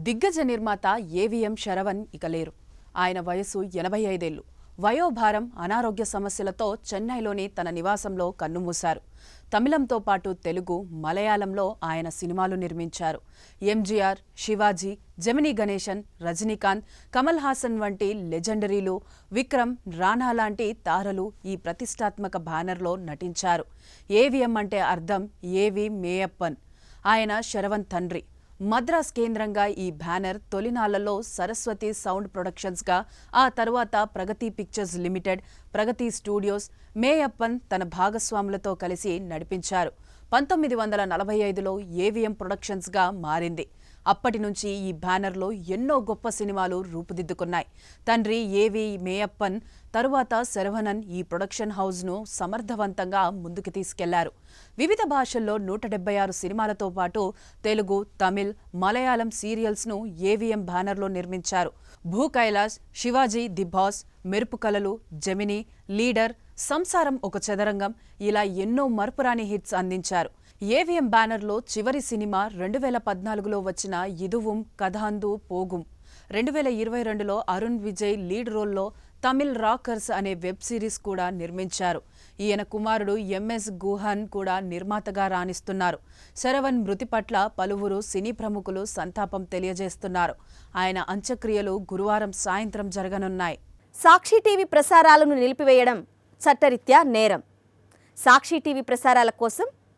దిగ్గజ నిర్మాత ఏవిఎం శరవణ్ ఇక లేరు. ఆయన వయసు ఎనభై ఐదేళ్ళు వయోభారం అనారోగ్య సమస్యలతో చెన్నైలోని తన నివాసంలో కన్నుమూశారు. తమిళంతో పాటు తెలుగు మలయాళంలో ఆయన సినిమాలు నిర్మించారు. ఎంజీఆర్ శివాజీ జమినీ గణేశన్ రజనీకాంత్ కమల్ హాసన్ వంటి లెజెండరీలు విక్రమ్ రాణా లాంటి తారలు ఈ ప్రతిష్టాత్మక బ్యానర్లో నటించారు. ఏవిఎం అంటే అర్థం ఏవి మేయప్పన్. ఆయన శరవణ్ తండ్రి. మద్రాస్ కేంద్రంగా ఈ బ్యానర్ తొలినాళ్ళలో సరస్వతి సౌండ్ ప్రొడక్షన్స్గా ఆ తరువాత Pragati pictures limited Pragati studios Meiyappan తన భాగస్వాములతో కలిసి నడిపించారు. పంతొమ్మిది వందల నలభై ఐదులో ఏవిఎం ప్రొడక్షన్స్గా మారింది. అప్పటి నుంచి ఈ బ్యానర్లో ఎన్నో గొప్ప సినిమాలు రూపుదిద్దుకున్నాయి. తండ్రి ఏవి మేయప్పన్ తరువాత శరవణన్ ఈ ప్రొడక్షన్ హౌస్ను సమర్థవంతంగా ముందుకు తీసుకెళ్ళారు. వివిధ భాషల్లో నూట డెబ్బై ఆరు సినిమాలతో పాటు తెలుగు తమిళ్ మలయాళం సీరియల్స్ను ఏవిఎం బ్యానర్లో నిర్మించారు. భూ కైలాష్ శివాజీ ది బాస్ మెరుపు కలలు జమిని లీడర్ సంసారం ఒక చదరంగం ఇలా ఎన్నో మరపురాని హిట్స్ అందించారు. ఏవిఎం బ్యానర్లో చివరి సినిమా రెండు వేల పద్నాలుగులో వచ్చిన ఇదువుం కథాందు పోగుం. రెండు వేల ఇరవై రెండులో అరుణ్ విజయ్ లీడ్ రోల్లో తమిళ్ రాకర్స్ అనే వెబ్ సిరీస్ కూడా నిర్మించారు. ఈయన కుమారుడు ఎంఎస్ గుహన్ కూడా నిర్మాతగా రాణిస్తున్నారు. శరవణ్ మృతి పట్ల పలువురు సినీ ప్రముఖులు సంతాపం తెలియజేస్తున్నారు. ఆయన అంత్యక్రియలు గురువారం సాయంత్రం జరగనున్నాయి. సాక్షి టీవీ ప్రసారాలను నిలిపివేయడం చట్టరీత్యా నేరం. సాక్షి టీవీ ప్రసారాల కోసం